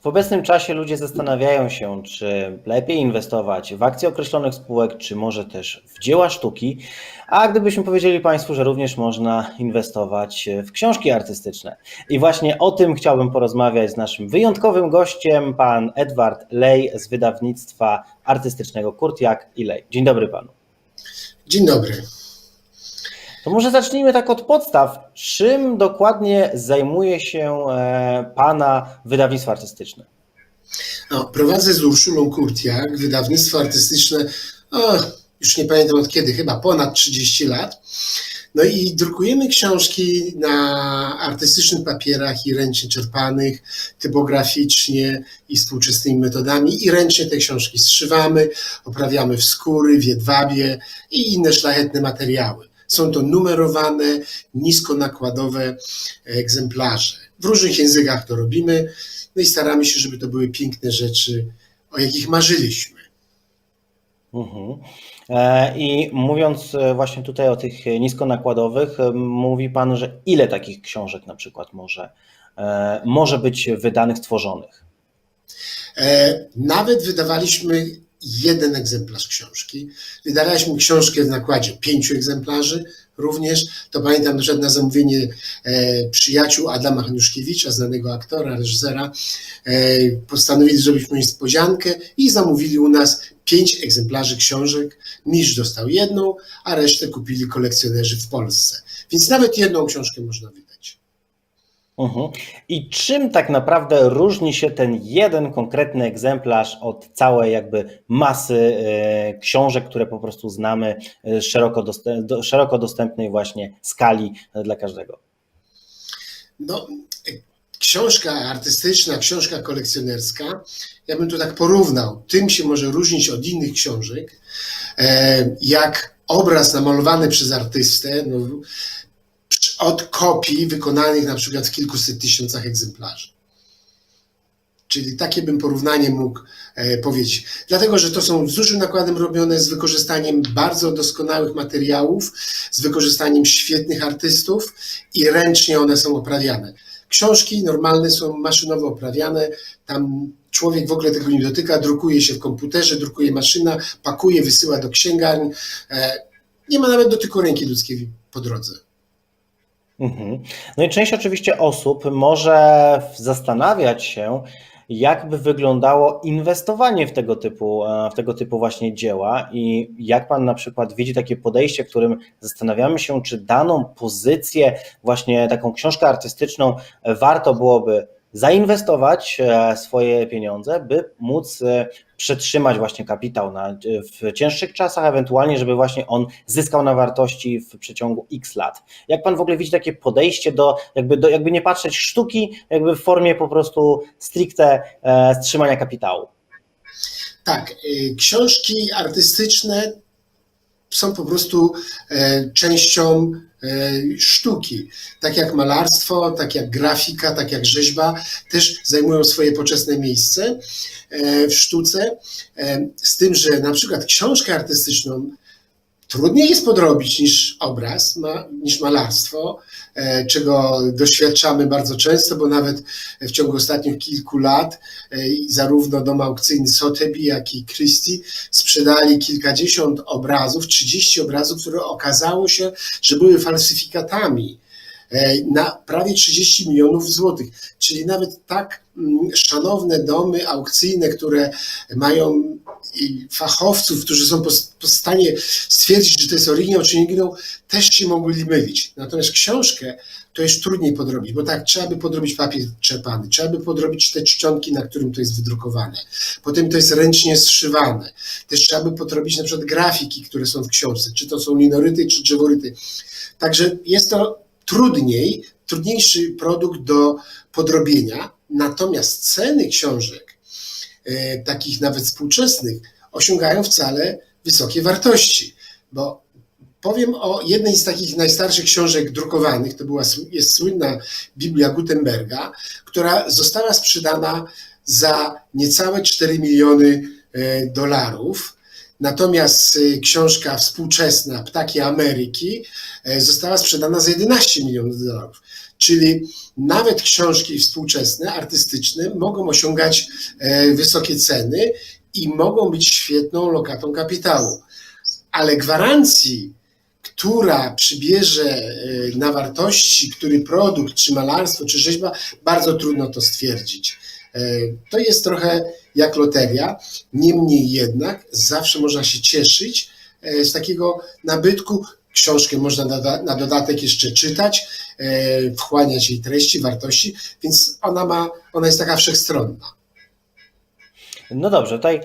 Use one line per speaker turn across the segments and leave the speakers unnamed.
W obecnym czasie ludzie zastanawiają się, czy lepiej inwestować w akcje określonych spółek, czy może też w dzieła sztuki. A gdybyśmy powiedzieli Państwu, że również można inwestować w książki artystyczne. I właśnie o tym chciałbym porozmawiać z naszym wyjątkowym gościem, pan Edward Lej z wydawnictwa artystycznego Kurtiak i Lej. Dzień dobry panu.
Dzień dobry.
To może zacznijmy tak od podstaw. Czym dokładnie zajmuje się e, Pana wydawnictwo artystyczne?
No, prowadzę z Urszulą Kurtiak wydawnictwo artystyczne, o, już nie pamiętam od kiedy, chyba ponad 30 lat. No i drukujemy książki na artystycznych papierach i ręcznie czerpanych, typograficznie i współczesnymi metodami i ręcznie te książki zszywamy, oprawiamy w skóry, w jedwabie i inne szlachetne materiały. Są to numerowane, niskonakładowe egzemplarze. W różnych językach to robimy, no i staramy się, żeby to były piękne rzeczy, o jakich marzyliśmy.
Mhm. E, I mówiąc e, właśnie tutaj o tych niskonakładowych, e, mówi Pan, że ile takich książek na przykład może, może być wydanych, stworzonych?
Nawet wydawaliśmy jeden egzemplarz książki. Wydawaliśmy książkę w nakładzie pięciu egzemplarzy również. To pamiętam przykład na zamówienie e, przyjaciół Adama Haniuszkiewicza, znanego aktora, reżysera. E, postanowili zrobić mu niespodziankę i zamówili u nas pięć egzemplarzy książek. Mistrz dostał jedną, a resztę kupili kolekcjonerzy w Polsce. Więc nawet jedną książkę można wydać.
Mhm. I czym tak naprawdę różni się ten jeden konkretny egzemplarz od całej jakby masy e, książek, które po prostu znamy z szeroko, dostęp, do, szeroko dostępnej właśnie skali dla każdego?
No, książka artystyczna, książka kolekcjonerska, ja bym to tak porównał. Tym się może różnić od innych książek, e, jak obraz namalowany przez artystę, no, od kopii wykonanych na przykład w kilkuset tysiącach egzemplarzy. Czyli takie bym porównanie mógł e, powiedzieć. Dlatego, że to są z dużym nakładem robione, z wykorzystaniem bardzo doskonałych materiałów, z wykorzystaniem świetnych artystów i ręcznie one są oprawiane. Książki normalne są maszynowo oprawiane, tam człowiek w ogóle tego nie dotyka, drukuje się w komputerze, drukuje maszyna, pakuje, wysyła do księgarni. E, nie ma nawet dotyku ręki ludzkiej po drodze.
Mhm. No i część oczywiście osób może zastanawiać się, jak by wyglądało inwestowanie w tego typu, w tego typu właśnie dzieła i jak Pan na przykład widzi takie podejście, w którym zastanawiamy się, czy daną pozycję, właśnie taką książkę artystyczną warto byłoby zainwestować swoje pieniądze, by móc przetrzymać właśnie kapitał na, w cięższych czasach, ewentualnie, żeby właśnie on zyskał na wartości w przeciągu x lat. Jak pan w ogóle widzi takie podejście do, jakby, do, jakby nie patrzeć sztuki, jakby w formie po prostu stricte e, wstrzymania kapitału?
Tak, y, książki artystyczne są po prostu e, częścią e, sztuki. Tak jak malarstwo, tak jak grafika, tak jak rzeźba, też zajmują swoje poczesne miejsce e, w sztuce. Z tym, że na przykład książkę artystyczną trudniej jest podrobić niż obraz, niż malarstwo, czego doświadczamy bardzo często, bo nawet w ciągu ostatnich kilku lat zarówno dom aukcyjny Sotheby, jak i Christie sprzedali kilkadziesiąt obrazów, 30 obrazów, które okazało się, że były falsyfikatami na prawie 30 milionów złotych. Czyli nawet tak szanowne domy aukcyjne, które mają fachowców, którzy są w stanie stwierdzić, że to jest oryginał czy nie oryginał, też się mogli mylić. Natomiast książkę to jest trudniej podrobić, bo tak, trzeba by podrobić papier czerpany, trzeba by podrobić te czcionki, na którym to jest wydrukowane. Potem to jest ręcznie zszywane. Też trzeba by podrobić na przykład grafiki, które są w książce, czy to są linoryty, czy drzeworyty. Także jest to trudniej, trudniejszy produkt do podrobienia, natomiast ceny książek, e, takich nawet współczesnych, osiągają wcale wysokie wartości, bo powiem o jednej z takich najstarszych książek drukowanych, to była, jest słynna Biblia Gutenberga, która została sprzedana za niecałe 4 miliony e, dolarów. Natomiast książka współczesna Ptaki Ameryki została sprzedana za 11 milionów dolarów. Czyli nawet książki współczesne, artystyczne mogą osiągać e, wysokie ceny i mogą być świetną lokatą kapitału. Ale gwarancji, która przybierze e, na wartości, który produkt, czy malarstwo, czy rzeźba, bardzo trudno to stwierdzić. E, To jest trochę jak loteria, niemniej jednak zawsze można się cieszyć e, z takiego nabytku. Książkę można na, dodatek jeszcze czytać, e, wchłaniać jej treści, wartości, więc ona ma, ona jest taka wszechstronna.
No dobrze, tutaj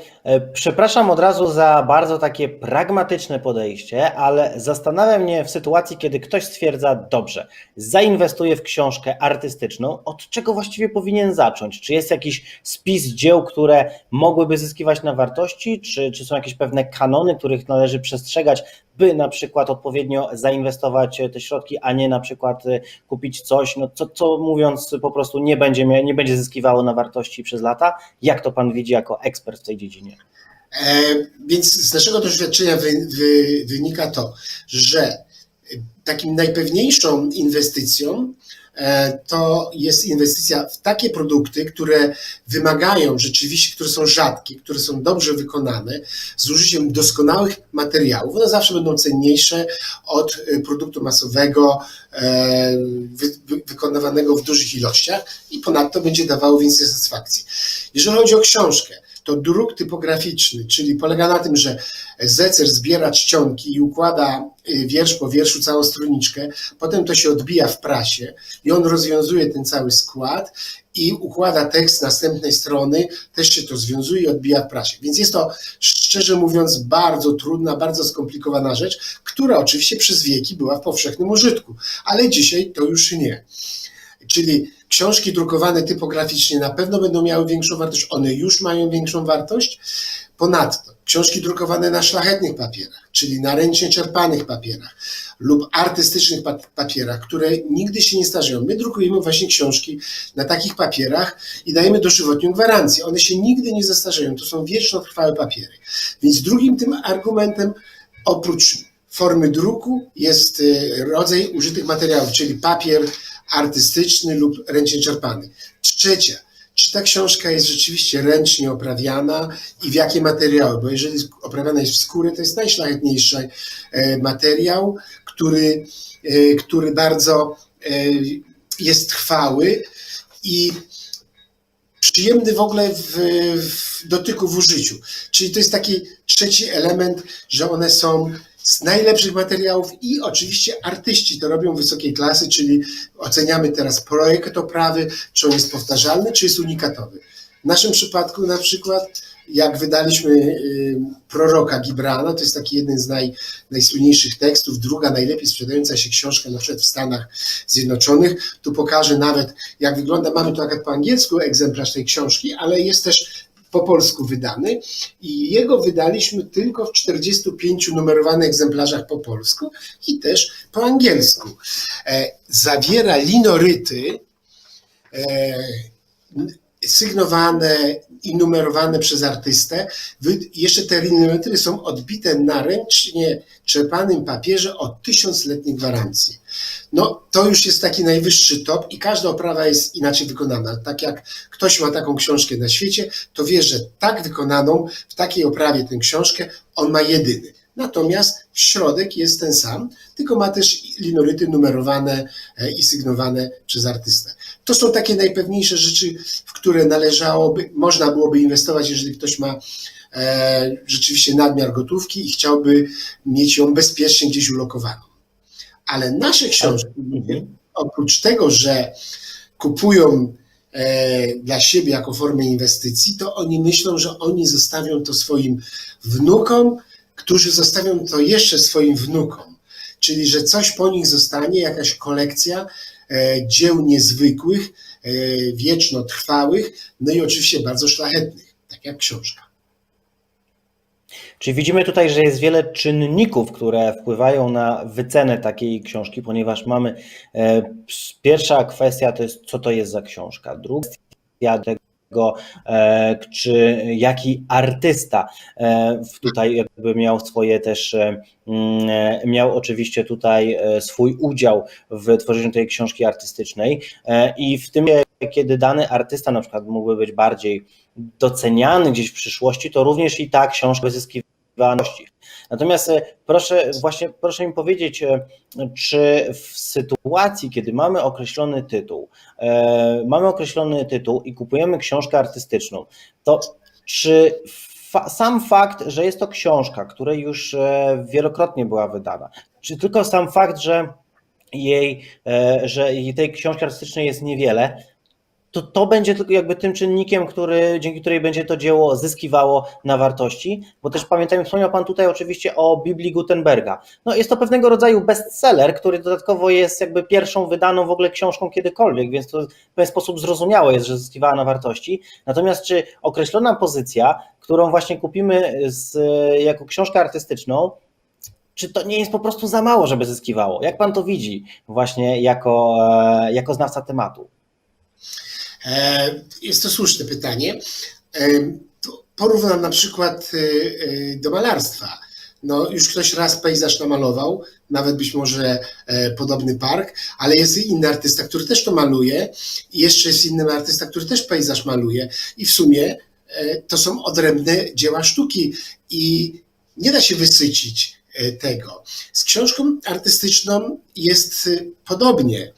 przepraszam od razu za bardzo takie pragmatyczne podejście, ale zastanawia mnie w sytuacji, kiedy ktoś stwierdza, dobrze, zainwestuję w książkę artystyczną, od czego właściwie powinien zacząć? Czy jest jakiś spis dzieł, które mogłyby zyskiwać na wartości, czy, czy są jakieś pewne kanony, których należy przestrzegać, by na przykład odpowiednio zainwestować te środki, a nie na przykład e, kupić coś, no co, co mówiąc po prostu nie będzie, nie będzie zyskiwało na wartości przez lata? Jak to pan widzi jako ekspert w tej dziedzinie?
E, Więc z naszego doświadczenia wy, wy, wynika to, że takim najpewniejszą inwestycją e, to jest inwestycja w takie produkty, które wymagają rzeczywiście, które są rzadkie, które są dobrze wykonane, z użyciem doskonałych materiałów. One zawsze będą cenniejsze od e, produktu masowego, wy, wy, wykonywanego w dużych ilościach i ponadto będzie dawało więcej satysfakcji. Jeżeli chodzi o książkę, to druk typograficzny, czyli polega na tym, że zecer zbiera czcionki i układa y, wiersz po wierszu całą stroniczkę, potem to się odbija w prasie i on rozwiązuje ten cały skład i układa tekst następnej strony, też się to związuje i odbija w prasie. Więc jest to, szczerze mówiąc, bardzo trudna, bardzo skomplikowana rzecz, która oczywiście przez wieki była w powszechnym użytku, ale dzisiaj to już nie. Czyli książki drukowane typograficznie na pewno będą miały większą wartość, one już mają większą wartość. Ponadto książki drukowane na szlachetnych papierach, czyli na ręcznie czerpanych papierach lub artystycznych pa- papierach, które nigdy się nie starzeją. My drukujemy właśnie książki na takich papierach i dajemy dożywotnią gwarancję. One się nigdy nie zestarzeją. To są wiecznotrwałe papiery. Więc drugim tym argumentem, oprócz formy druku, jest y, rodzaj użytych materiałów, czyli papier artystyczny lub ręcznie czerpany. Trzecia, czy ta książka jest rzeczywiście ręcznie oprawiana i w jakie materiały? Bo jeżeli oprawiana jest w skórę, to jest najszlachetniejszy e, materiał, który, e, który bardzo e, jest trwały i przyjemny w ogóle w, w dotyku w użyciu. Czyli to jest taki trzeci element, że one są z najlepszych materiałów i oczywiście artyści to robią wysokiej klasy, czyli oceniamy teraz projekt oprawy, czy on jest powtarzalny, czy jest unikatowy. W naszym przypadku na przykład, jak wydaliśmy y, Proroka Gibrana, to jest taki jeden z naj, najsłynniejszych tekstów, druga najlepiej sprzedająca się książka na przykład w Stanach Zjednoczonych. Tu pokażę nawet, jak wygląda, mamy tu akurat po angielsku egzemplarz tej książki, ale jest też po polsku wydany i jego wydaliśmy tylko w 45 numerowanych egzemplarzach po polsku i też po angielsku. E, zawiera linoryty e, sygnowane i numerowane przez artystę. Jeszcze te linoryty są odbite na ręcznie czerpanym papierze o tysiącletniej gwarancji. No, to już jest taki najwyższy top i każda oprawa jest inaczej wykonana. Tak jak ktoś ma taką książkę na świecie, to wie, że tak wykonaną, w takiej oprawie tę książkę on ma jedyny. Natomiast środek jest ten sam, tylko ma też linoryty numerowane e, i sygnowane przez artystę. To są takie najpewniejsze rzeczy, w które należałoby, można byłoby inwestować, jeżeli ktoś ma e, rzeczywiście nadmiar gotówki i chciałby mieć ją bezpiecznie gdzieś ulokowaną. Ale nasze książki,
Mhm.
oprócz tego, że kupują e, dla siebie jako formę inwestycji, to oni myślą, że oni zostawią to swoim wnukom, którzy zostawią to jeszcze swoim wnukom. Czyli, że coś po nich zostanie, jakaś kolekcja dzieł niezwykłych, e, wieczno trwałych, no i oczywiście bardzo szlachetnych, tak jak książka.
Czyli widzimy tutaj, że jest wiele czynników, które wpływają na wycenę takiej książki, ponieważ mamy e, pierwsza kwestia to jest, co to jest za książka. Druga kwestia tego, e, czy jaki artysta e, tutaj jakby miał swoje też, e, mm, miał oczywiście tutaj swój udział w tworzeniu tej książki artystycznej i w tym, kiedy dany artysta na przykład mógłby być bardziej doceniany gdzieś w przyszłości, to również i ta książka zyskiwała nowości. Natomiast e, proszę właśnie, proszę mi powiedzieć, e, czy w sytuacji, kiedy mamy określony tytuł, e, mamy określony tytuł i kupujemy książkę artystyczną, to czy fa- sam fakt, że jest to książka, której już wielokrotnie była wydana, czy tylko sam fakt, że jej, że jej tej książki artystycznej jest niewiele, to to będzie tylko jakby tym czynnikiem, który, dzięki której będzie to dzieło zyskiwało na wartości, bo też pamiętajmy, wspomniał Pan tutaj oczywiście o Biblii Gutenberga. No jest to pewnego rodzaju bestseller, który dodatkowo jest jakby pierwszą wydaną w ogóle książką kiedykolwiek, więc to w pewien sposób zrozumiałe jest, że zyskiwała na wartości. Natomiast czy określona pozycja, którą właśnie kupimy z, jako książkę artystyczną, czy to nie jest po prostu za mało, żeby zyskiwało? Jak Pan to widzi właśnie jako, e, jako znawca tematu?
E, Jest to słuszne pytanie. E, Porównam na przykład e, do malarstwa. No, już ktoś raz pejzaż namalował, nawet być może podobny park, ale jest inny artysta, który też to maluje, i jeszcze jest inny artysta, który też pejzaż maluje, i w sumie to są odrębne dzieła sztuki i nie da się wysycić tego. Z książką artystyczną jest e, podobnie.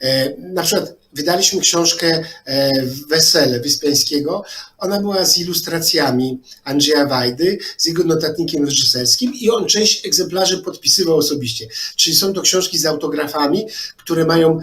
E, Na przykład wydaliśmy książkę e, Wesele Wyspiańskiego. Ona była z ilustracjami Andrzeja Wajdy, z jego notatnikiem reżyserskim i on część egzemplarzy podpisywał osobiście. Czyli są to książki z autografami, które mają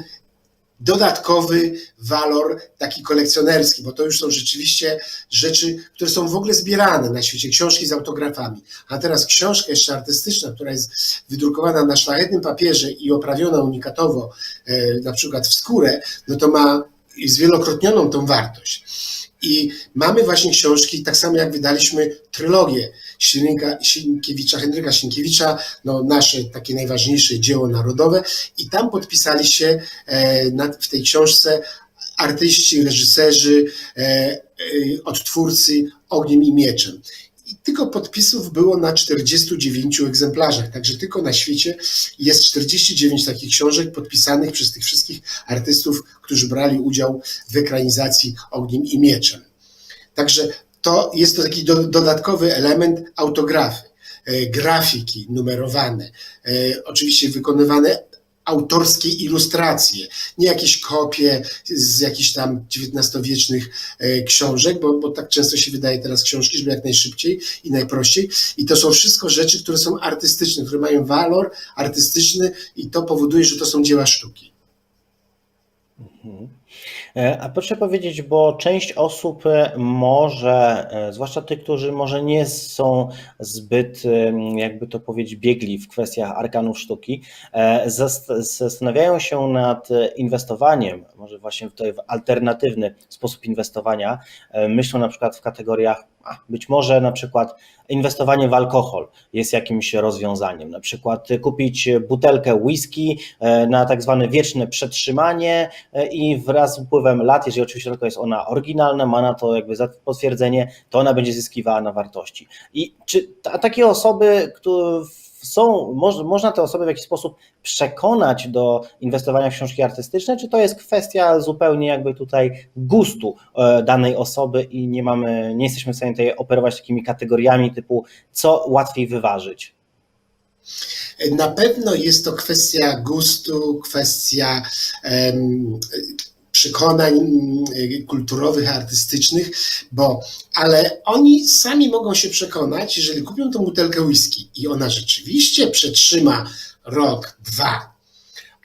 dodatkowy walor taki kolekcjonerski, bo to już są rzeczywiście rzeczy, które są w ogóle zbierane na świecie, książki z autografami. A teraz książka jeszcze artystyczna, która jest wydrukowana na szlachetnym papierze i oprawiona unikatowo, e, na przykład w skórę, no to ma zwielokrotnioną tą wartość. I mamy właśnie książki, tak samo jak wydaliśmy trylogię Sienkiewicza, Henryka Sienkiewicza, no nasze takie najważniejsze dzieło narodowe i tam podpisali się e, w tej książce artyści, reżyserzy, e, e, odtwórcy Ogniem i Mieczem. I tylko podpisów było na 49 egzemplarzach, także tylko na świecie jest 49 takich książek podpisanych przez tych wszystkich artystów, którzy brali udział w ekranizacji Ogniem i Mieczem. Także to jest to taki do, dodatkowy element autografy, e, grafiki numerowane, e, oczywiście wykonywane autorskie ilustracje, nie jakieś kopie z jakichś tam XIX-wiecznych e, książek, bo, bo tak często się wydaje teraz książki, żeby jak najszybciej i najprościej. I to są wszystko rzeczy, które są artystyczne, które mają walor artystyczny i to powoduje, że to są dzieła sztuki.
Mhm. E, A proszę powiedzieć, bo część osób e, może, e, zwłaszcza tych, którzy może nie są zbyt, jakby to powiedzieć, biegli w kwestiach arkanów sztuki, zast- zastanawiają się nad inwestowaniem, może właśnie tutaj w alternatywny sposób inwestowania. Myślą na przykład w kategoriach, być może na przykład inwestowanie w alkohol jest jakimś rozwiązaniem. Na przykład kupić butelkę whisky na tak zwane wieczne przetrzymanie i wraz z upływem lat, jeżeli oczywiście tylko jest ona oryginalna, ma na to jakby potwierdzenie, to ona będzie zyskiwała na wartości. I czy ta, takie osoby, które są, moż, można te osoby w jakiś sposób przekonać do inwestowania w książki artystyczne, czy to jest kwestia zupełnie jakby tutaj gustu e, danej osoby i nie mamy, nie jesteśmy w stanie tutaj operować takimi kategoriami typu co łatwiej wyważyć?
Na pewno jest to kwestia gustu, kwestia em, przekonań mm, kulturowych, artystycznych, bo ale oni sami mogą się przekonać, jeżeli kupią tą butelkę whisky i ona rzeczywiście przetrzyma rok, dwa,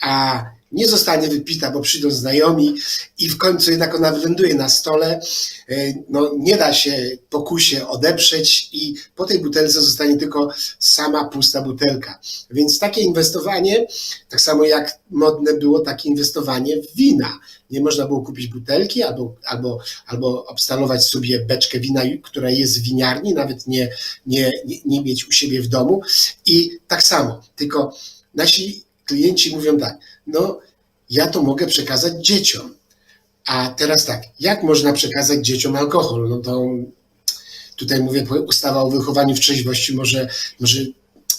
a nie zostanie wypita, bo przyjdą znajomi i w końcu jednak ona wyląduje na stole, e, no nie da się pokusie odeprzeć i po tej butelce zostanie tylko sama pusta butelka. Więc takie inwestowanie, tak samo jak modne było takie inwestowanie w wina. Nie można było kupić butelki albo, albo, albo obstalować sobie beczkę wina, która jest w winiarni, nawet nie, nie, nie, nie mieć u siebie w domu. I tak samo, tylko nasi klienci mówią tak, no ja to mogę przekazać dzieciom. A teraz tak, jak można przekazać dzieciom alkohol? No to tutaj mówię, ustawa o wychowaniu w trzeźwości może, może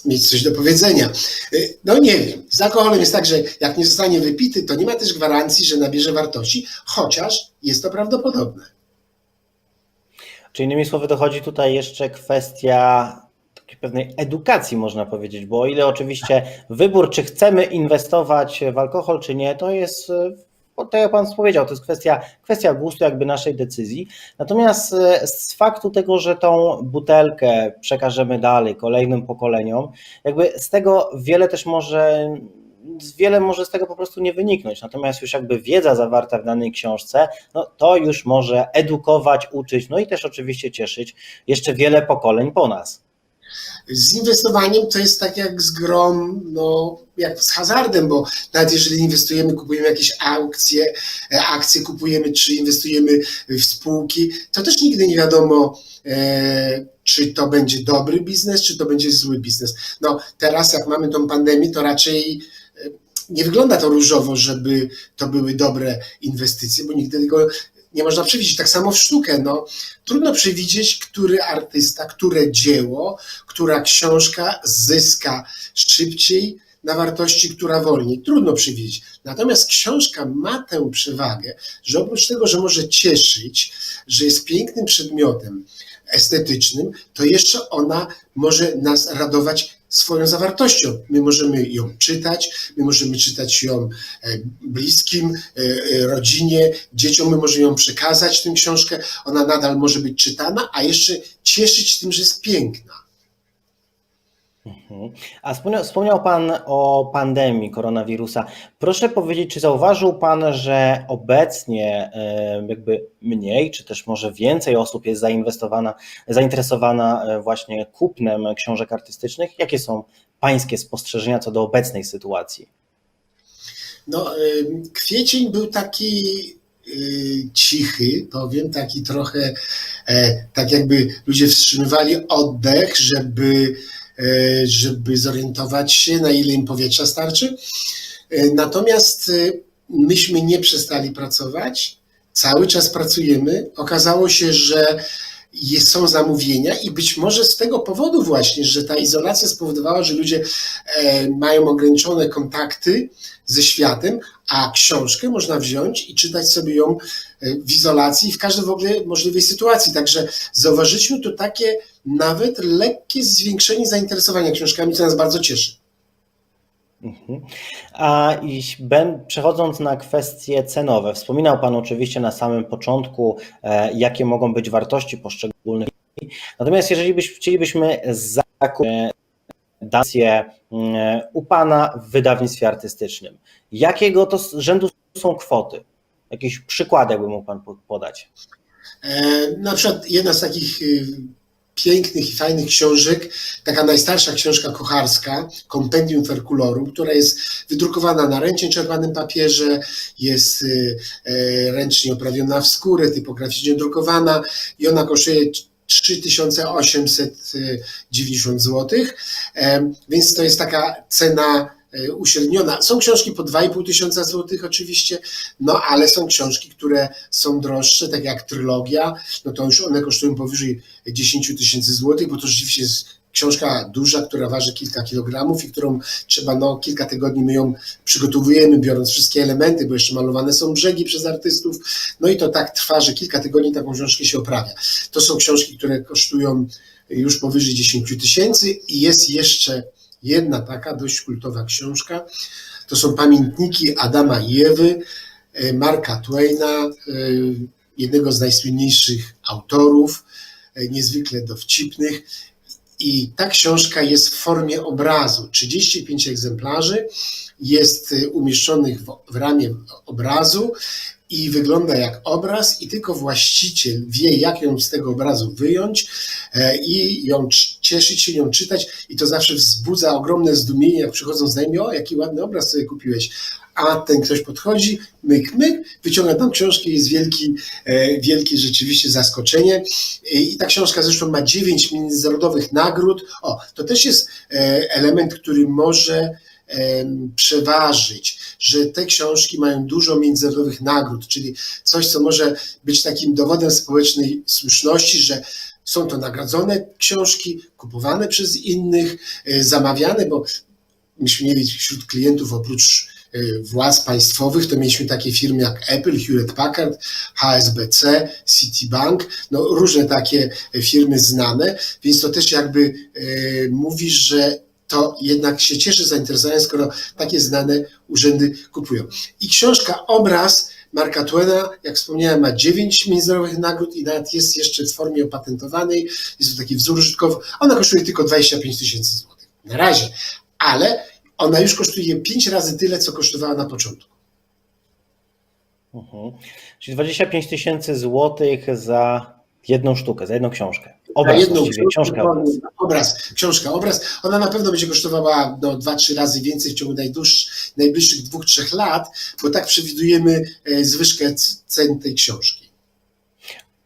mieć coś do powiedzenia. Y, No nie wiem, z alkoholem jest tak, że jak nie zostanie wypity, to nie ma też gwarancji, że nabierze wartości, chociaż jest to prawdopodobne.
Czy innymi słowy, dochodzi tutaj jeszcze kwestia pewnej edukacji, można powiedzieć, bo o ile oczywiście wybór, czy chcemy inwestować w alkohol, czy nie, to jest, e, tak jak Pan powiedział, to jest kwestia, kwestia gustu, jakby naszej decyzji. Natomiast e, z faktu tego, że tą butelkę przekażemy dalej kolejnym pokoleniom, jakby z tego wiele też może wiele może z tego po prostu nie wyniknąć. Natomiast już jakby wiedza zawarta w danej książce, no to już może edukować, uczyć, no i też oczywiście cieszyć jeszcze wiele pokoleń po nas.
Z inwestowaniem to jest tak jak z grą, no jak z hazardem, bo nawet jeżeli inwestujemy, kupujemy jakieś aukcje, e, akcje kupujemy, czy inwestujemy w spółki, to też nigdy nie wiadomo, e, czy to będzie dobry biznes, czy to będzie zły biznes. No teraz jak mamy tą pandemię, to raczej e, nie wygląda to różowo, żeby to były dobre inwestycje, bo nigdy tego nie można przewidzieć. Tak samo w sztukę. No, trudno przewidzieć, który artysta, które dzieło, która książka zyska szybciej na wartości, która wolniej. Trudno przewidzieć. Natomiast książka ma tę przewagę, że oprócz tego, że może cieszyć, że jest pięknym przedmiotem estetycznym, to jeszcze ona może nas radować swoją zawartością. My możemy ją czytać, my możemy czytać ją e, bliskim, e, e, rodzinie, dzieciom, my możemy ją przekazać, tę książkę, ona nadal może być czytana, a jeszcze cieszyć tym, że jest piękna.
Mhm. A wspomniał, Pan o pandemii koronawirusa. Proszę powiedzieć, czy zauważył Pan, że obecnie e, jakby mniej, czy też może więcej osób jest zainwestowana, zainteresowana e, właśnie kupnem książek artystycznych? Jakie są Pańskie spostrzeżenia co do obecnej sytuacji?
No, kwiecień był taki y, cichy, powiem, taki trochę, e, tak jakby ludzie wstrzymywali oddech, żeby, e, żeby zorientować się, na ile im powietrza starczy. E, Natomiast y, myśmy nie przestali pracować, cały czas pracujemy. Okazało się, że są zamówienia i być może z tego powodu właśnie, że ta izolacja spowodowała, że ludzie e, mają ograniczone kontakty ze światem, a książkę można wziąć i czytać sobie ją e, w izolacji w każdej w ogóle możliwej sytuacji. Także zauważyliśmy tu takie nawet lekkie zwiększenie zainteresowania książkami, co nas bardzo cieszy.
Mhm. A przechodząc na kwestie cenowe, wspominał Pan oczywiście na samym początku, e, jakie mogą być wartości poszczególnych. Natomiast jeżeli byś, chcielibyśmy zakupić dację mm, u Pana w wydawnictwie artystycznym, jakiego to rzędu są kwoty? Jakiś przykład, jakby mógł Pan po- podać?
E, Na przykład jedna z takich y, pięknych i fajnych książek, taka najstarsza książka kocharska, Compendium Ferculorum, która jest wydrukowana na ręcznie czerwanym papierze, jest y, e, ręcznie oprawiona w skórę, typograficznie drukowana i ona kosztuje 3890 zł, E, więc to jest taka cena uśredniona. Są książki po 2,5 tysiąca złotych oczywiście, no ale są książki, które są droższe, tak jak trylogia, no to już one kosztują powyżej 10 tysięcy złotych, bo to rzeczywiście jest książka duża, która waży kilka kilogramów i którą trzeba, no kilka tygodni my ją przygotowujemy, biorąc wszystkie elementy, bo jeszcze malowane są brzegi przez artystów, no i to tak trwa, że kilka tygodni taką książkę się oprawia. To są książki, które kosztują już powyżej 10 tysięcy i jest jeszcze jedna taka dość kultowa książka, to są pamiętniki Adama i Ewy, e, Marka Twaina, e, jednego z najsłynniejszych autorów, e, niezwykle dowcipnych. I ta książka jest w formie obrazu. 35 egzemplarzy jest umieszczonych w, ramię obrazu i wygląda jak obraz, i tylko właściciel wie, jak ją z tego obrazu wyjąć i ją cieszyć się, ją czytać. I to zawsze wzbudza ogromne zdumienie, jak przychodzą znajomi, o jaki ładny obraz sobie kupiłeś. A ten ktoś podchodzi, myk, myk, wyciąga tam książkę i jest wielki, e, wielkie rzeczywiście zaskoczenie. I ta książka zresztą ma dziewięć międzynarodowych nagród. O, to też jest e, element, który może przeważyć, że te książki mają dużo międzynarodowych nagród, czyli coś, co może być takim dowodem społecznej słuszności, że są to nagrodzone książki, kupowane przez innych, e, zamawiane, bo myśmy mieli wśród klientów oprócz e, władz państwowych, to mieliśmy takie firmy jak Apple, Hewlett Packard, HSBC, Citibank, no różne takie firmy znane, więc to też jakby e, mówi, że to jednak się cieszy zainteresowaniem, skoro takie znane urzędy kupują. I książka Obraz Marka Twena, jak wspomniałem, ma dziewięć międzynarodowych nagród i nawet jest jeszcze w formie opatentowanej. Jest to taki wzór użytkowy. Ona kosztuje tylko 25 tysięcy złotych. Na razie. Ale ona już kosztuje pięć razy tyle, co kosztowała na początku.
Mhm. Czyli 25 tysięcy złotych za jedną sztukę, za jedną książkę. Obraz
Na jedną
książka obraz.
obraz. Książka obraz. Ona na pewno będzie kosztowała no, dwa, trzy razy więcej w ciągu najbliższych dwóch, trzech lat, bo tak przewidujemy e, zwyżkę cen tej książki.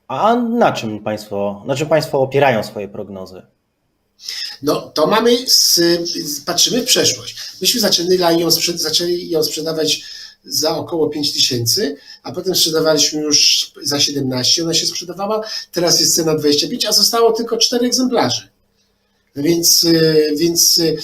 A na czym Państwo, na czym państwo opierają swoje prognozy?
No to mamy, z, patrzymy w przeszłość. Myśmy zaczęli ją, sprzed, zaczęli ją sprzedawać za około 5 tysięcy, a potem sprzedawaliśmy już za 17, ona się sprzedawała, teraz jest cena 25, a zostało tylko 4 egzemplarze. Więc, y, więc y,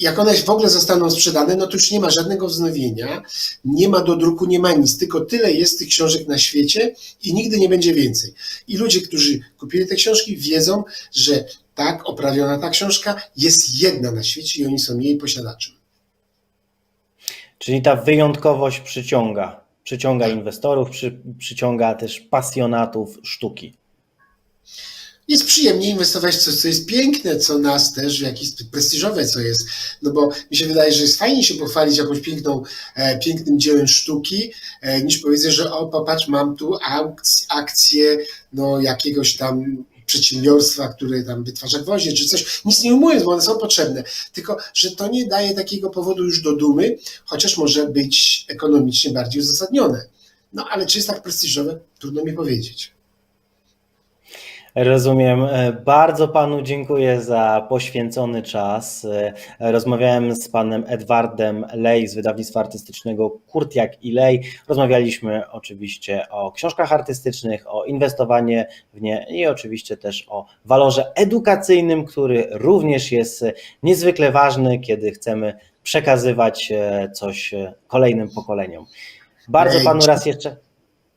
jak one w ogóle zostaną sprzedane, no to już nie ma żadnego wznowienia, nie ma do druku, nie ma nic, tylko tyle jest tych książek na świecie i nigdy nie będzie więcej. I ludzie, którzy kupili te książki, wiedzą, że tak oprawiona ta książka jest jedna na świecie i oni są jej posiadaczem.
Czyli ta wyjątkowość przyciąga, przyciąga inwestorów, przy, przyciąga też pasjonatów sztuki.
Jest przyjemnie inwestować w coś, co jest piękne, co nas też, jakieś prestiżowe, co jest. No bo mi się wydaje, że jest fajnie się pochwalić jakąś piękną, e, pięknym dziełem sztuki, e, niż powiedzieć, że o, popatrz, mam tu aukc- akcję no, jakiegoś tam przedsiębiorstwa, które tam wytwarza gwoździe czy coś, nic nie ujmując, bo one są potrzebne, tylko że to nie daje takiego powodu już do dumy, chociaż może być ekonomicznie bardziej uzasadnione. No ale czy jest tak prestiżowe? Trudno mi powiedzieć.
Rozumiem. E, Bardzo panu dziękuję za poświęcony czas. E, Rozmawiałem z panem Edwardem Lej z wydawnictwa artystycznego Kurtiak i Lej. Rozmawialiśmy oczywiście o książkach artystycznych, o inwestowanie w nie i oczywiście też o walorze edukacyjnym, który również jest niezwykle ważny, kiedy chcemy przekazywać e, coś e, kolejnym pokoleniom. Bardzo panu raz jeszcze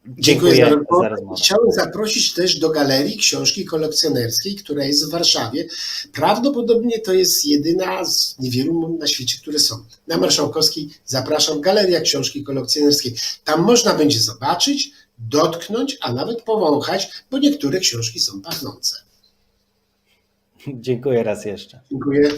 Dziękuję,
dziękuję
za
rozmowę.
Chciałem zaprosić też do Galerii Książki Kolekcjonerskiej, która jest w Warszawie. Prawdopodobnie to jest jedyna z niewielu na świecie, które są. Na Marszałkowskiej zapraszam Galeria Książki Kolekcjonerskiej. Tam można będzie zobaczyć, dotknąć, a nawet powąchać, bo niektóre książki są pachnące.
Dziękuję raz jeszcze.
Dziękuję.